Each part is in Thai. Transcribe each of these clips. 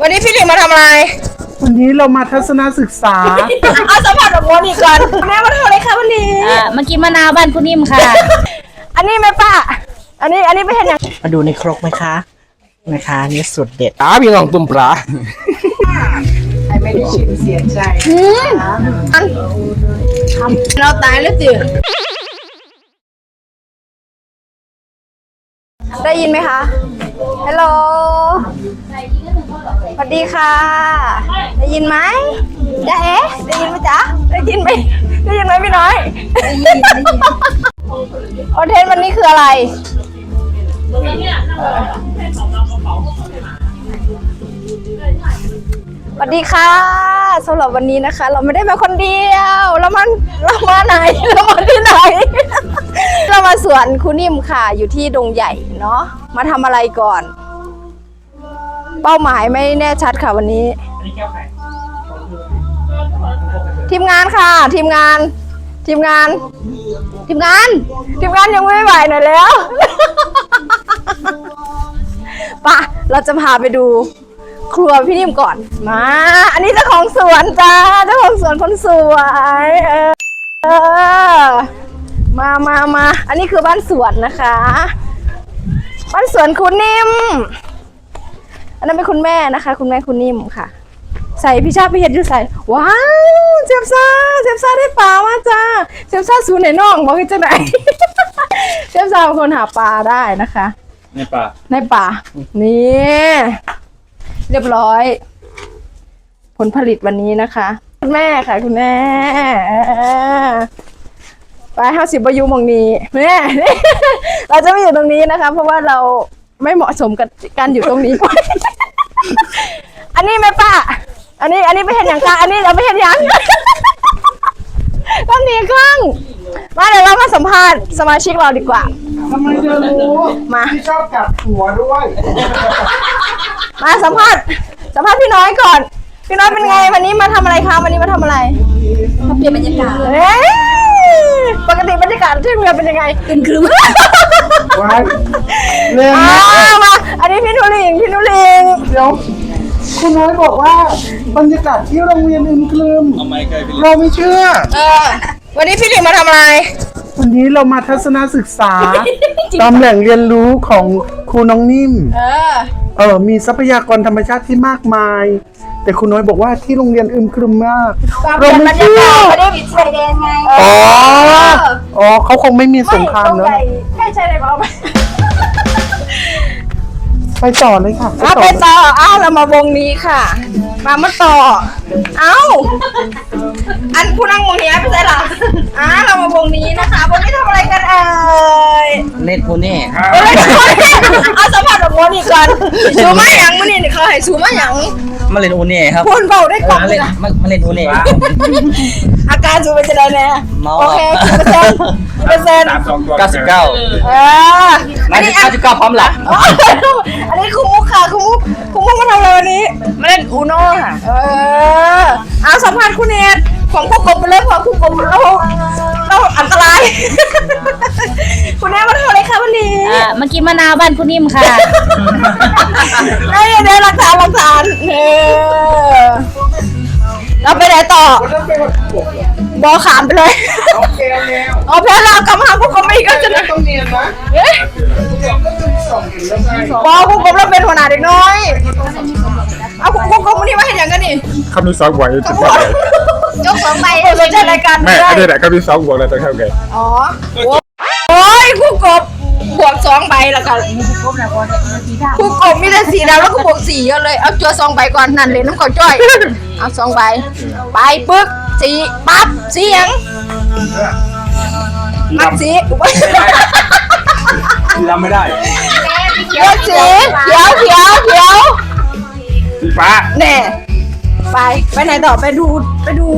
วันนี้พี่หลิงมาทำอะไรวันนี้เรามาทัศนศึกษา เอาสัมผัสแบบโมนี่ก่อนแม่มาทำอะไรคะวันนี้ อ่ามากินมะนาวบ้านคุณนิ่มค่ะ อันนี้แม่ป้า อันนี้อันนี้ไม่เห็นอย่างมาดูในครกไหมคะ นะคะนี่สุดเด็ดตาพี่น้องตุ่มปลาใครไม่ได้ชิมเสียใจอันเราตายแล้วสิได้ยินไหมคะฮัลโหล สวัสดีค่ะ ได้ยินไหมจ๊ะเอ๊ะได้ยินไหมจ๊ะได้ยินไหมได้ยินไหมพี่น้อยได้ยินได้ยินคอนเทนต์วันนี้คืออะไรสวัสดีค่ะสำหรับวันนี้นะคะ เราไม่ได้มาคนเดียว เรามันเรามาไหนเรามาที่ไหน เรามาสวนคุณนิ่มค่ะ อยู่ที่ดงใหญ่เนาะมาทำอะไรก่อน เป้าหมายไม่แน่ชัดค่ะวันนี้ ทีมงานค่ะ ทีมงาน ทีมงาน ทีมงาน ทีมงานยังไม่ไหวหน่อยแล้วปะเราจะพาไปดูครัวพี่นิ่มก่อนมา อันนี้เจ้าของสวนจ้าเจ้าของสวนคนสวยเออเออมามามา อันนี้คือบ้านสวนนะคะ บ้านสวนคุณนิ่ม อันนั้นเป็นคุณแม่นะคะ คุณแม่คุณนิ่มค่ะ ใส่พี่ชาพี่เห็ดอยู่ใส่ ว้าวเจ็บซ่าเจ็บซ่าได้ปลามาจ้าเจ็บซ่าสูนไหนน้องบอกให้จะไหนเจ็บซ่าเป็นคนหาปลาได้นะคะ ในปลาในป่า นี่เรียบร้อย ผลผลิตวันนี้นะคะ คุณแม่ค่ะคุณแม่ไปห้าสิบประยุมองนี้แม่เราจะไม่อยู่ตรงนี้นะคะ เพราะว่าเรา ไม่เหมาะสมกับการอยู่ตรงนี้ อันนี้แม่ป้า อันนี้ อันนี้ไม่เห็นอย่างค่ะอันนี้เราไม่เห็นอย่างต้องหนีกล้องมาเดี๋ยวเรามาสัมภาษณ์สมาชิกเราดีกว่า ทำไมเธอรู้มา ที่ชอบกัดหัวด้วย มาสัมภาษณ์สัมภาษณ์พี่น้อยก่อน พี่น้อยเป็นไง วันนี้มาทำอะไรคะวันนี้มาทำอะไร เปลี่ยนบรรยากาศ เอ้ย ปกติบรรยากาศที่เมืองเป็นยังไงตึนครึมไว้เรื่องอ้านี้วมา อันนี้พี่นุลิงพี่นุลิงเดี๋ยวคุณน้อยบอกว่าบรรยากาศที่โรงเรียนอึมครึมเอาไม้ไกลไปเลยเราไม่เชื่อ เออ วันนี้พี่หลิงมาทำอะไร วันนี้เรามาทัศนศึกษา ตามแหล่งเรียนรู้ของครูน้องนิ่ม เออ เออมีทรัพยากรธรรมชาติที่มากมาย แต่คุณน้อยบอกว่าที่โรงเรียนอึมครึมมากเปลี่ยนบรรยากาศไม่ได้ชายแดนไงอ๋ออ๋อเขาคงไม่มีสงครามตรงเนอะใหญ่ใช่ใช่เลยเอาไปไปต่อเลยค่ะเอาไปต่อเอ้าเรามาวงนี้ค่ะ มามาต่อ เอ้าอันผู้นั่งวงนี้ไม่ใช่เหรออ่าเรามาวงนี้นะคะวงนี้ทำอะไรกันเอ่ยเล่นโพเน่เอ้ยเอาสัมผัสแบบโมนี่ก่อนสูมาหยังมื่อนี่เขาให้สูมาหยัง มาเล่นโอเน่ครับพูนเบาได้กล่องมาเลเล่ยนนะมามาเล่นโอเน่อาการสูเป็นจะได้แน่เมาโอเคกี่เปอร์เซ็นต์กี่เปอร์เซ็นต์เก้าสิบเก้าเออน่าจะเก้าสิบเก้าพร้อมหลับอ๋ออันนี้ครูมุกค่ะครูมุกครูมุกมาทำอะไรวันนี้ มาเล่นอูโน่ค่ะ เออเอาสัมภาษณ์คุณเนตของคู่กบไปเลยของคู่กบเราเราอันตราย คุณเนตมาทำอะไรคะวันนี้ อ่า มากินมะนาวบ้านคุณนิ่มค่ะไอ้เดี๋ยวหลักฐานหลักฐานเออเราไปไหนต่อบอขามไปเลยโอเคแล้ว เอาแพ้เรากำลังพวกเขาไม่ก็จะนะต้องเนียนนะเอ๊ะส่งถึงแล้วไงบอพวกผมเราเป็นหัวหน้าเด็กน้อย เอาพวกพวกผมนี่มาเห็นอย่างกันนี่คำที่สองบวกจะบอกเลยยกสองใบสนใจรายการแม่ได้อันนี้แหละคำที่สองบวกเลยจะเข้าไงอ๋อโอ้ยคู่กบบ วกสองใบแล้วกันคู่กบมีแต่สีดำแล้วก็บวกสี่กันเลย เอาจัวสองใบก่อนนั่นเลยน้ำก่อนจ้อย เอาสองใบไปปึ๊กสีปั๊บสีหยังมักสีจำไม่ได้เขียวสีเขียวเขียวเขียวสีฟ้าแน่ไปไปไหนต่อไปดูไปดู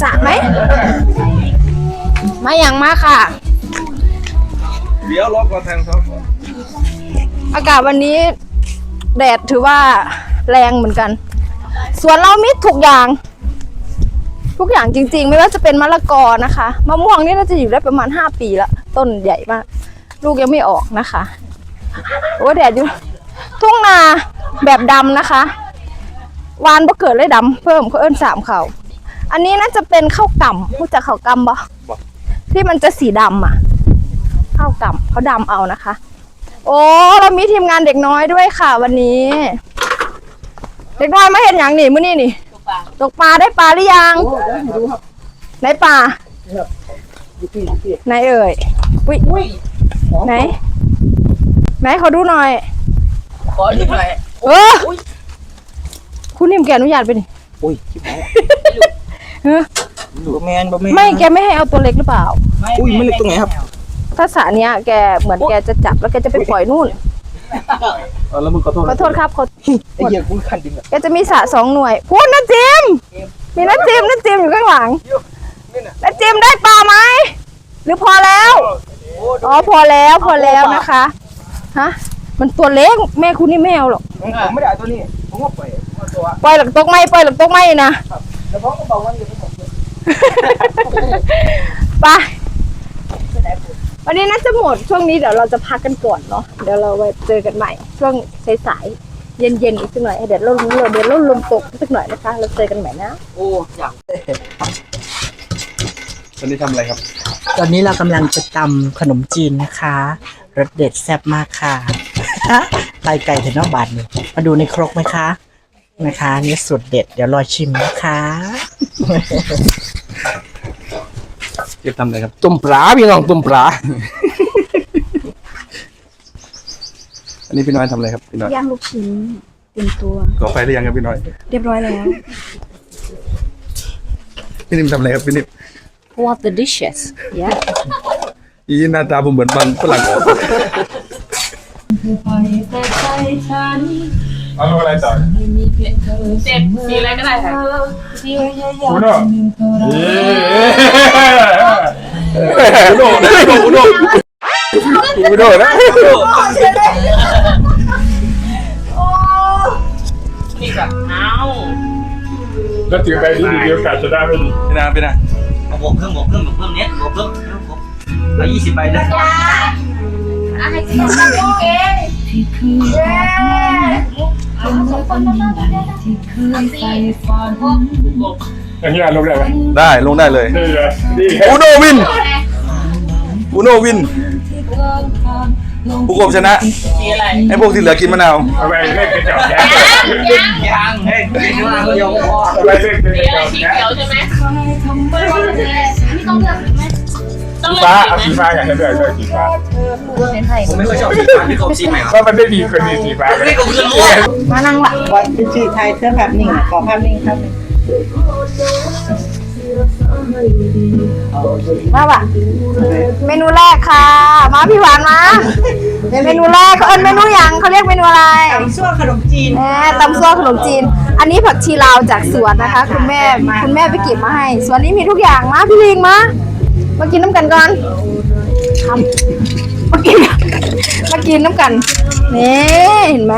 สระไหมมาอย่างมาค่ะ เดี๋ยวล็อกก่อนแทงครับอากาศวันนี้แดดถือว่าแรงเหมือนกัน สวนเรามีทุกอย่าง ทุกอย่างจริง ๆ ไม่ว่าจะเป็นมะละกอนะคะมะม่วงนี่น่าจะอยู่ได้ประมาณห้าปีละต้นใหญ่มาก ลูกยังไม่ออกนะคะโอ้แดดอยู่ทุ่งนาแบบดำนะคะ วานบ่เกิดเลยดำเพิ่มเขาเอิ้นสามเขาอันนี้น่าจะเป็นข้าวกำรู้จักข้าวกำบ่ที่มันจะสีดำอะ ข้าวกำเขาดำเอานะคะ โอ้เรามีทีมงานเด็กน้อยด้วยค่ะ วันนี้ เด็กน้อยมาเห็นอย่างนี่มื้อนี้นี่ ตกปลาได้ปลาหรือยังไหนปลาไหนเอ่ยอุ้ยไหนไหนขอดูหน่อย ขอนิดหน่อยเออคุณนิ่มแกอนุญาตไปนี่อุ้ยชิบหายเออบ่แมนบ่แมนไม่แกไม่ให้เอาตัวเล็กหรือเปล่า อุ้ยไม่เล็กตรงไหนครับ ถ้าสระเนี้ยแกเหมือนแกจะจับแล้วแกจะไปปล่อยนู่นเออแล้วมึงขอโทษขอโทษครับขอไอ้เหี้ยกูคันดินอะแกจะมีสระสองหน่วยพูดนะจิมมีนะจิมนะจิมอยู่ข้างหลังนะจิมได้ปลาไหมหรือพอแล้วอ๋อพอแล้วพอแล้วนะคะฮะมันตัวเล็กแม่คุณนี่ไม่เอาหรอกผมไม่ได้เอาตัวนี้ผมก็ปล่อยผมเอาตัวปล่อยหลักตกไม้ปล่อยหลักตกไม้นะแล้วผมก็บอกว่าอยู่ที่ผมไป วันนี้น่าจะหมดช่วงนี้เดี๋ยวเราจะพักกันก่อนเนาะเดี๋ยวเราไปเจอกันใหม่ ช่วงสายๆเย็นๆอีกสักหน่อยเดี๋ยวเราเดี๋ยวเราลมตกสักหน่อยนะคะ เราเจอกันใหม่นะโอ้อย่างตอนนี้ทำอะไรครับ ตอนนี้เรากำลังจะตำขนมจีนนะคะรสเด็ดแซ่บมากค่ะไตไก่เถนอกบาทนี่มาดูในครกไหมคะ นะคะ นี่สุดเด็ด เดี๋ยวรอชิมนะคะ เก็บทำอะไรครับต้มปลาพี่น้องต้มปลา อันนี้พี่น้อยทำอะไรครับพี่น้อยย่างลูกชิ้นเตรียมตัวก่อไฟหรือยังครับพี่น้อย เรียบร้อยแล้ว พี่นิ่มทำอะไรครับพี่นิ่ม What the dishes yeah ยี่หน้าตาผมเหมือนมันฝรั่งเอาลงอะไรต่อเจ็ดสีอะไรก็ได้ค่ะอุโน่ อุโน่อุโน่อุโน่อุโน่นะนี่แบบเอาแล้วถือไปที่เดียวกันจะได้ไม่ดีพี่นาพี่นาเอาบวกเพิ่มบวกเพิ่มบวกเพิ่มเน็ตบวกเพิ่มเพิ่มบวกเอายี่สิบใบเลยให้สิมันโอเคเย้สองคนต้องนั่งกันได้นะสี่อ ย่างนี้ลงได้ไหมได้ลงได้เลยนี่เลยนี่อุโน่วินอุโน่วินผู้กบชนะสีอะไรให้พวกที่เหลือกินมะนาวเอาไปเล่นกระจกแก๊สยังเฮ้ยเดี๋ยวมาก็ยอมพอเอาไปเล่นกระสีจอะไรกสีแก๊สเขียวใช่ไหมนี่ต้องเลือกไหมต้องสีเลือกฟ้าสีเอาไหมสีฟ้าอย่างนั้นด้วยด้วยสีฟ้าผมไม่ค่อยชอบสีฟ้าพี่กบสีใหม่ก็มันได้ดีกว่านี้สีฟ้าพี่กบคือรู้มานั่งหลังวันเป็นชื่อไทยเสื้อภาพนิ่งขอภาพนิ่งครับ มาว่ะเมนูแรกค่ะ มาพี่หวานมาเมนูแรกเขาเอิ้นเมนูหยังเขาเรียกเมนูอะไรซั่วขนมจีนแหมตำซั่วขนมจีน อันนี้ผักชีลาวจากสวนนะคะ คุณแม่คุณแม่ไปเก็บมาให้สวนนี้มีทุกอย่างมาพี่ลิงมามากินน้ำกันก่อนทำมากินมากินน้ำกันนี่เห็นไหม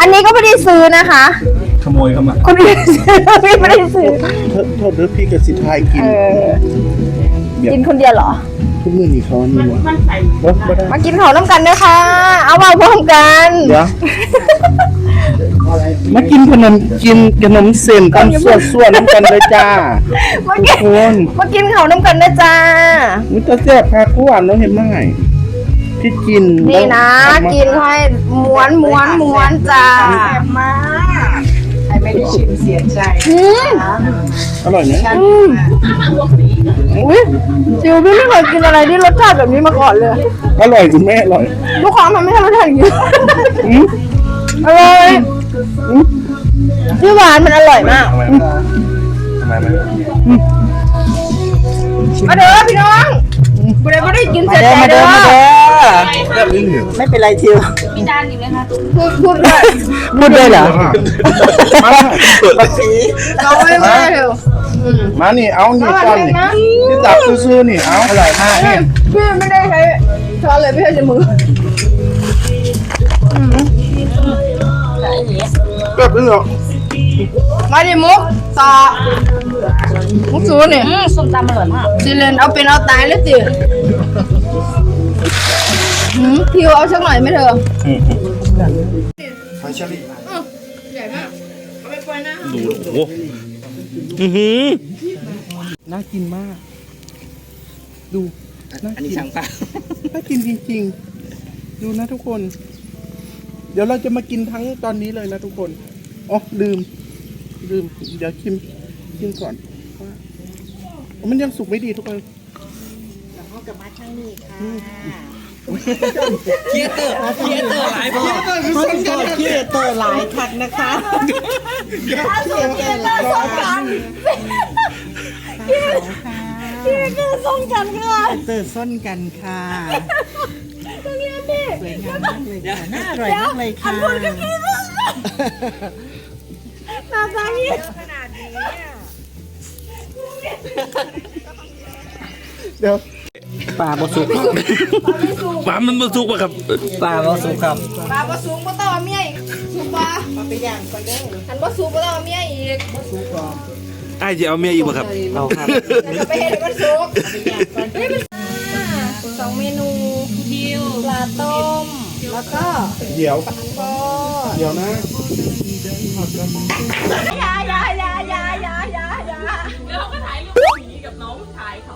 อันนี้ก็ไม่ได้ซื้อนะคะ ขโมยเข้ามาคนอื่นซื้อพี่ไม่ได้ซื้อโทษด้วยพี่กับสิทายกินเออกินคนเดียวเหรอทุกมื้อนี่เขานี่วะรถบ่ได้มากินข้าวน้ำกันด้วยค่ะเอามาพร้อมกันเดี๋ยวมากินขนมกินขนมเส้นตำซั่วซั่วน้ำกันเลยจ้ามากินทุกคนมากินข้าวน้ำกันด้วยจ้า มิตรแซ่บพากูอ่านแล้วเห็นไหมพี่กินนี่นะกินให้ม้วนม้วนม้วนจ้าใคร ไม่ได้ชิมเสียใจอืมอร่อยไหมอืมอุ้ยจิวพี่ไม่เคยกินอะไรที่รสชาติแบบนี้มาก่อนเลยอร่อยคุณแม่อร่อยทุกของมันไม่ใช่รสชาติอย่างนี้อืมอร่อยพี่หวานมันอร่อยมากทำไมทำไมมันมาเด้อพี่น้องบุได้ไม่ได้กินเสียใจเด้อ ไม่เป็นไรทิวมีจานอยู่ไหมคะพูดพูดเลยพูดด้วยเหรอมาเอาไว้มาเถอะมานี่เอานี่เอาก่อนอะไรนี่นะที่จับซื่อๆนี่เอาอร่อยมากนี่พี่ไม่ได้ใช้ช้อนเลยพี่ใช้แต่มือแบบนี้เหรอมาดิมุกต่อมุกสูนี่อืมส้มตำอร่อยมากสิเลนเอาเป็นเอาตายเลยสิ หืมพิวเอาสักหน่อยไหมเธอไฟเชอรี่ใหญ่มากดูโอ้โหอื้อหือน่ากินมาก ดูน่าอันกินี้นช่างป้าน่ากินจริงๆ ดูนะทุกคน เดี๋ยวเราจะมากินทั้งตอนนี้เลยนะทุกคนอ๋อลืม ลืม เดี๋ยวชิมชิมก่อนว่าอ๋อมันยังสุกไม่ดีทุกคนเคี ยเตอร์เคียเตอร์หลายพอเขาจะโทษที่เตอร์หลายคักนะคะพี่เกดส่งกันพี่เกดส่งกันค่ะเตอร์ส้นกันค่ะตรงนี้พี่สวยงามมากเลยค่ะน่าอร่อยมากเลยค่ะหน้าตาพี่เดี๋ยว ปลาบสุกปลามันบสุกป่ะครับปลาบสุกครับปลาบสุกบ่ต่อเอเมียอีกสุกปลาไปย่างก่อนเด้ออันบสุกบ่ต่อเอเมียอีกบสุกบ่ไอ้จะเอาเมียอีกป่ะครับเอาครับไปเห็ดมันสุกสอย่างก่อนเดียวปลาต้มแล้วก็เดี๋ยวเดี๋ยวนะยายายายายายายาเราก็ถ่ายรูปหมีกับน้องชายเขา